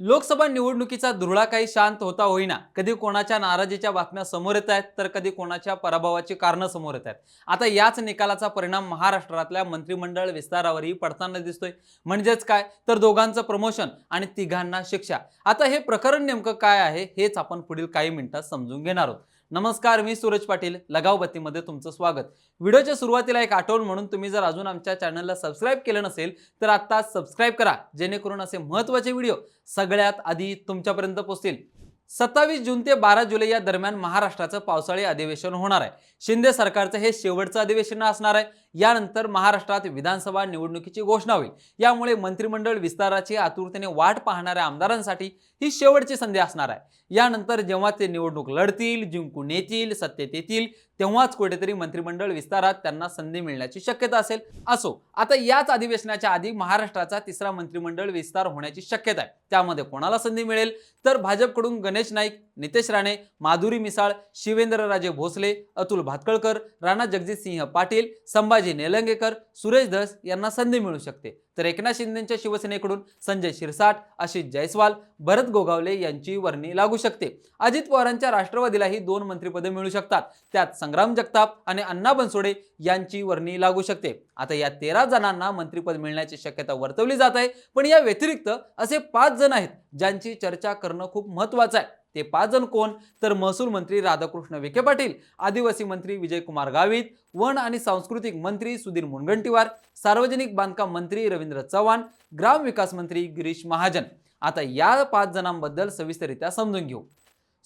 लोकसभा निवडणुकीचा धुरळा काही शांत होता होईना. कधी कोणाच्या नाराजीच्या बातम्या समोर येत आहेत तर कधी कोणाच्या पराभवाची कारणं समोर येत आहेत. आता याच निकालाचा परिणाम महाराष्ट्रातल्या मंत्रिमंडळ विस्तारावरही पडताना दिसतोय. म्हणजेच काय? तर दोघांचं प्रमोशन आणि तिघांना शिक्षा. आता हे प्रकरण नेमकं काय आहे हेच आपण पुढील काही मिनिटात समजून घेणार आहोत. नमस्कार मी सूरज पाटील लगावबत्तीमध्ये तुमचं स्वागत. व्हिडिओच्या सुरुवातीला एक आठवण म्हणून तुम्ही जर अजून आमच्या चॅनलला सबस्क्राईब केलं नसेल तर आत्ता सबस्क्राईब करा जेणेकरून असे महत्त्वाचे व्हिडिओ सगळ्यात आधी तुमच्यापर्यंत पोहोचतील. सत्तावीस जून ते बारा जुलै या दरम्यान महाराष्ट्राचं पावसाळी अधिवेशन होणार आहे. शिंदे सरकारचं हे शेवटचं अधिवेशन असणार आहे. यानंतर महाराष्ट्रात विधानसभा निवडणुकीची घोषणा होईल. यामुळे मंत्रिमंडळ विस्ताराची आतुरतेने वाट पाहणाऱ्या आमदारांसाठी ही शेवटची संधी असणार आहे. यानंतर जेव्हा ते निवडणूक लढतील जिंकून येतील सत्तेत येतील तेव्हाच कुठेतरी मंत्रिमंडळ विस्तारात त्यांना संधी मिळण्याची शक्यता असेल. असो आता याच अधिवेशनाच्या आधी महाराष्ट्राचा तिसरा मंत्रिमंडळ विस्तार होण्याची शक्यता आहे. त्यामध्ये कोणाला संधी मिळेल? तर भाजपकडून गणेश नाईक नितेश राणे माधुरी मिसाळ शिवेंद्रराजे भोसले अतुल भातकळकर राणा जगजितसिंह पाटील संभाजी नेलंगेकर सुरेश धस यांना संधी मिळू शकते. तर एकनाथ शिंदेच्या शिवसेनेकडून संजय शिरसाट आशिष जयस्वाल भरत गोगावले यांची वर्णी लागू शकते. अजित पवारांच्या राष्ट्रवादीलाही दोन मंत्रिपदे मिळू शकतात. त्यात संग्राम जगताप आणि अण्णा बनसोडे यांची वर्णी लागू शकते. आता या तेरा जणांना मंत्रिपद मिळण्याची शक्यता वर्तवली जात आहे. पण या व्यतिरिक्त असे पाच जण आहेत ज्यांची चर्चा करणं खूप महत्वाचं आहे. ते पाच जण कोण? तर महसूल मंत्री राधाकृष्ण विखे पाटील आदिवासी मंत्री विजयकुमार गावित वन आणि सांस्कृतिक मंत्री सुधीर मुनगंटीवार सार्वजनिक बांधकाम मंत्री रवींद्र चव्हाण ग्राम विकास मंत्री गिरीश महाजन. आता या पाच जणांबद्दल सविस्तररित्या समजून घेऊ.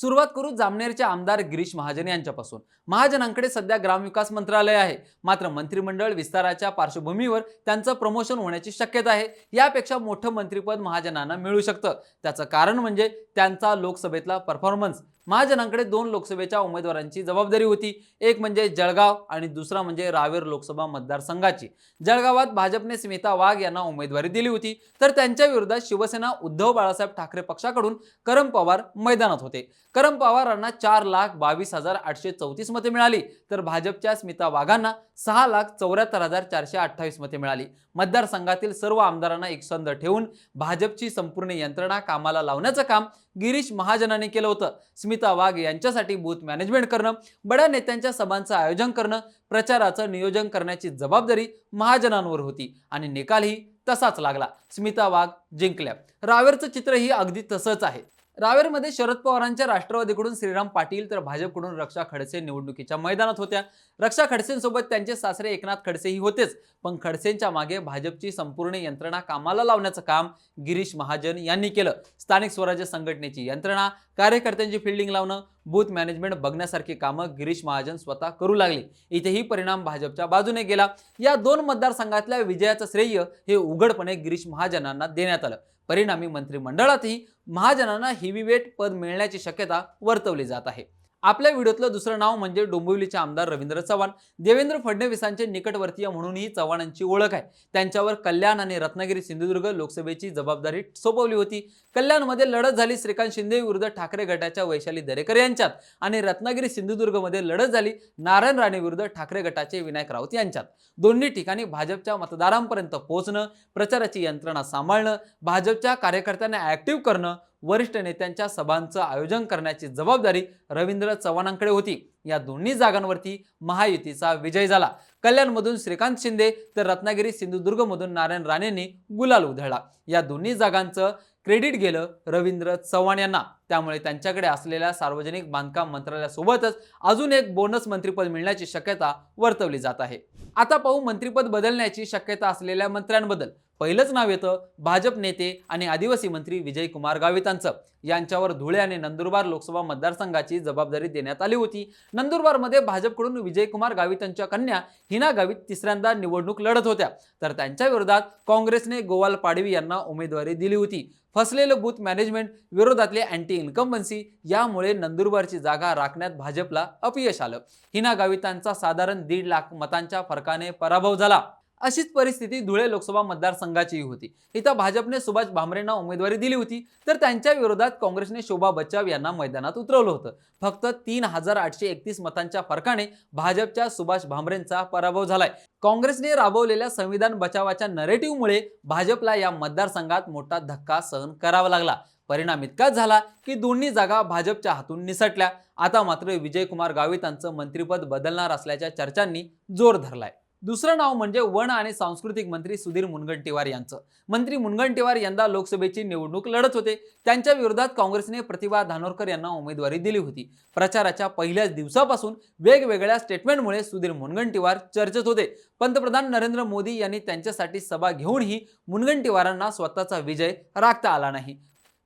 सुरुवात करू जामनेरचे आमदार गिरीश महाजन यांच्यापासून. महाजनांकडे सध्या ग्रामविकास मंत्रालय आहे. मात्र मंत्रिमंडळ विस्ताराच्या पार्श्वभूमीवर त्यांचं प्रमोशन होण्याची शक्यता आहे. यापेक्षा मोठं मंत्रिपद महाजनांना मिळू शकतं. त्याचं कारण म्हणजे त्यांचा लोकसभेतला परफॉर्मन्स महाजनांकडे दोन लोकसभेच्या उमेदवारांची जबाबदारी होती. एक म्हणजे जळगाव आणि दुसरा म्हणजे रावेर लोकसभा मतदारसंघाची. जळगावात भाजपने स्मिता वाघ यांना उमेदवारी दिली होती. तर त्यांच्या विरोधात शिवसेना उद्धव बाळासाहेब ठाकरे पक्षाकडून करम पवार मैदानात होते. करम पवारांना चार लाख बावीस हजार आठशे चौतीस मते मिळाली. तर भाजपच्या स्मिता वाघांना सहा लाख चौऱ्याहत्तर हजार चारशे अठ्ठावीस मते मिळाली. मतदारसंघातील सर्व आमदारांना एकसंध ठेवून भाजपची संपूर्ण यंत्रणा कामाला लावण्याचं काम गिरीश महाजनाने केलं होतं. स्मिता वाघ यांच्यासाठी बूथ मॅनेजमेंट करणं बड्या नेत्यांच्या सभांचं आयोजन करणं प्रचाराचं नियोजन करण्याची जबाबदारी महाजनांवर होती आणि निकालही तसाच लागला. स्मिता वाघ जिंकल्या. रावेरचं चित्रही अगदी तसंच आहे. रावेरमध्ये शरद पवारांच्या राष्ट्रवादीकडून श्रीराम पाटील तर भाजपकडून रक्षा खडसे निवडणुकीच्या मैदानात होत्या. रक्षा खडसेंसोबत त्यांचे सासरे एकनाथ खडसेही होतेच. पण खडसेंच्या मागे भाजपची संपूर्ण यंत्रणा कामाला लावण्याचं काम गिरीश महाजन यांनी केलं. स्थानिक स्वराज्य संघटनेची यंत्रणा कार्यकर्त्यांची फिल्डिंग लावणं बूथ मॅनेजमेंट बघण्यासारखी कामं गिरीश महाजन स्वतः करू लागले. इथेही परिणाम भाजपच्या बाजूने गेला. या दोन मतदारसंघातल्या विजयाचं श्रेय हे उघडपणे गिरीश महाजनांना देण्यात आलं. परिणामी मंत्रिमंडळातही महाजनांना हेवीवेट पद मिळण्याची शक्यता वर्तवली जात आहे. आपल्या व्हिडिओतलं दुसरं नाव म्हणजे डोंबिवलीचे आमदार रवींद्र चव्हाण. देवेंद्र फडणवीसांचे निकटवर्तीय म्हणूनही चव्हाणांची ओळख आहे. त्यांच्यावर कल्याण आणि रत्नागिरी सिंधुदुर्ग लोकसभेची जबाबदारी सोपवली होती. कल्याणमध्ये लढत झाली श्रीकांत शिंदे विरुद्ध ठाकरे गटाच्या वैशाली दरेकर यांच्यात आणि रत्नागिरी सिंधुदुर्गमध्ये लढत झाली नारायण राणे विरुद्ध ठाकरे गटाचे विनायक राऊत यांच्यात. दोन्ही ठिकाणी भाजपच्या मतदारांपर्यंत पोहोचणं प्रचाराची यंत्रणा सांभाळणं भाजपच्या कार्यकर्त्यांना ऍक्टिव्ह करणं वरिष्ठ नेत्यांच्या सभांचं आयोजन करण्याची जबाबदारी रवींद्र चव्हाणांकडे होती. या दोन्ही जागांवरती महायुतीचा विजय झाला. कल्याणमधून श्रीकांत शिंदे तर रत्नागिरी सिंधुदुर्गमधून नारायण राणेंनी गुलाल उधळला. या दोन्ही जागांचं क्रेडिट गेलं रवींद्र चव्हाण यांना. त्यामुळे त्यांच्याकडे असलेल्या सार्वजनिक बांधकाम मंत्रालयासोबतच अजून एक बोनस मंत्रिपद मिळण्याची शक्यता वर्तवली जात आहे. आता पाहू मंत्रिपद बदलण्याची शक्यता असलेल्या मंत्र्यांबद्दल. पहिलंच नाव येतं भाजप नेते आणि आदिवासी मंत्री विजयकुमार गावितांचं. यांच्यावर धुळे आणि नंदुरबार लोकसभा मतदारसंघाची जबाबदारी देण्यात आली होती. नंदुरबारमध्ये भाजपकडून विजयकुमार गावितांच्या कन्या हिना गावित तिसऱ्यांदा निवडणूक लढत होत्या. तर त्यांच्या विरोधात काँग्रेसने गोवाल पाडवी यांना उमेदवारी दिली होती. फसलेलं बूथ मॅनेजमेंट विरोधातले अँटी इन्कम्बन्सी यामुळे नंदुरबारची जागा राखण्यात भाजपला अपयश आलं. हिना गावितांचा साधारण दीड लाख मतांच्या फरकाने पराभव झाला. अशीच परिस्थिती धुळे लोकसभा मतदारसंघाचीही होती. इथं भाजपने सुभाष भामरेंना उमेदवारी दिली होती. तर त्यांच्या विरोधात काँग्रेसने शोभा बच्चाव यांना मैदानात उतरवलं होतं. फक्त तीन हजार आठशे एकतीस मतांच्या फरकाने भाजपच्या सुभाष भामरेंचा पराभव झालाय. काँग्रेसने राबवलेल्या संविधान बचावाच्या नरेटिव्हमुळे भाजपला या मतदारसंघात मोठा धक्का सहन करावा लागला. परिणाम इतकाच झाला की दोन्ही जागा भाजपच्या हातून निसटल्या. आता मात्र विजयकुमार गावितांचं मंत्रिपद बदलणार असल्याच्या चर्चांनी जोर धरलाय. दुसरं नाव म्हणजे वन आणि सांस्कृतिक मंत्री सुधीर मुनगंटीवार यांचं. मंत्री मुनगंटीवार यंदा लोकसभेची निवडणूक लढत होते. त्यांच्या विरोधात काँग्रेसने प्रतिभा धानोरकर यांना उमेदवारी दिली होती. प्रचाराच्या पहिल्याच दिवसापासून वेगवेगळ्या स्टेटमेंटमुळे सुधीर मुनगंटीवार चर्चेत होते. पंतप्रधान नरेंद्र मोदी यांनी त्यांच्यासाठी सभा घेऊनही मुनगंटीवारांना स्वतःचा विजय राखता आला नाही.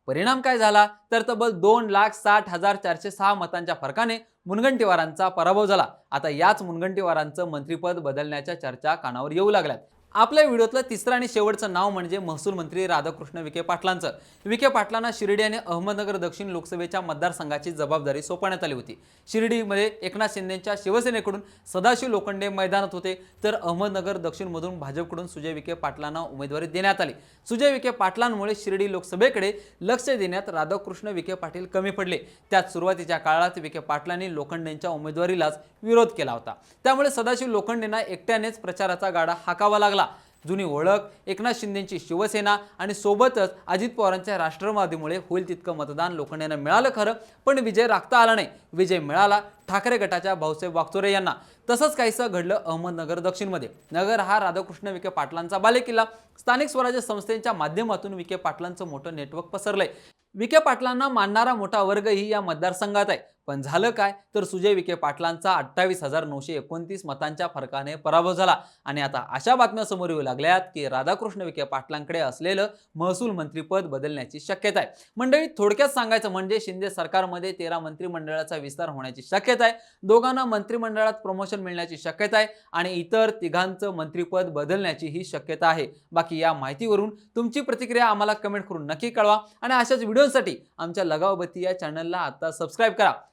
परिणाम काय झाला? तर तब्बल दोन लाख साठ हजार चारशे सहा मतांच्या फरकाने मुनगंटीवारांचा पराभव झाला. आता याच मुनगंटीवारांचं मंत्रिपद बदलण्याच्या चर्चा कानावर येऊ लागल्यात. आपल्या व्हिडिओतलं तिसरं आणि शेवटचं नाव म्हणजे महसूल मंत्री राधाकृष्ण विखे पाटलांचं. विखे पाटलांना शिर्डी आणि अहमदनगर दक्षिण लोकसभेच्या मतदारसंघाची जबाबदारी सोपवण्यात आली होती. शिर्डीमध्ये एकनाथ शिंदेच्या शिवसेनेकडून सदाशिव लोखंडे मैदानात होते तर अहमदनगर दक्षिणमधून भाजपकडून सुजय विखे पाटलांना उमेदवारी देण्यात आली. सुजय विखे पाटलांमुळे शिर्डी लोकसभेकडे लक्ष देण्यात राधाकृष्ण विखे पाटील कमी पडले. त्यात सुरुवातीच्या काळात विखे पाटलांनी लोखंडेंच्या उमेदवारीलाच विरोध केला होता. त्यामुळे सदाशिव लोखंडेंना एकट्यानेच प्रचाराचा गाडा हाकावा लागला. जुनी ओळख एकनाथ शिंदेंची शिवसेना आणि सोबतच अजित पवारांच्या राष्ट्रवादीमुळे होईल तितकं मतदान लोखंडेंना मिळालं खरं पण विजय राखता आला नाही. विजय मिळाला ठाकरे गटाच्या भाऊसाहेब वागचोरे यांना. तसंच काहीसं घडलं अहमदनगर दक्षिणमध्ये. नगर हा राधाकृष्ण विखे पाटलांचा बालेकिल्ला. स्थानिक स्वराज्य संस्थेच्या माध्यमातून विखे पाटलांचं मोठं नेटवर्क पसरलंय. विखे पाटलांना मानणारा मोठा वर्गही या मतदारसंघात आहे. पण झालं काय? तर सुजय विखे पाटलांचा अठ्ठावीस हजार नऊशे एकोणतीस मतांच्या फरकाने पराभव झाला. आणि आता अशा बातम्या समोर येऊ लागल्यात की राधाकृष्ण विखे पाटलांकडे असलेलं महसूल मंत्रीपद बदलण्याची शक्यता आहे. मंडळी थोडक्यात सांगायचं म्हणजे शिंदे सरकारमध्ये तेरा मंत्रिमंडळाचा विस्तार होण्याची शक्यता आहे. दोघांना मंत्रिमंडळात प्रमोशन मिळण्याची शक्यता आहे आणि इतर तिघांचं मंत्रिपद बदलण्याची ही शक्यता आहे. बाकी या माहितीवरून तुमची प्रतिक्रिया आम्हाला कमेंट करून नक्की कळवा. आणि अशाच व्हिडिओसाठी आमच्या लगावबत्ती या चॅनलला आता सबस्क्राईब करा.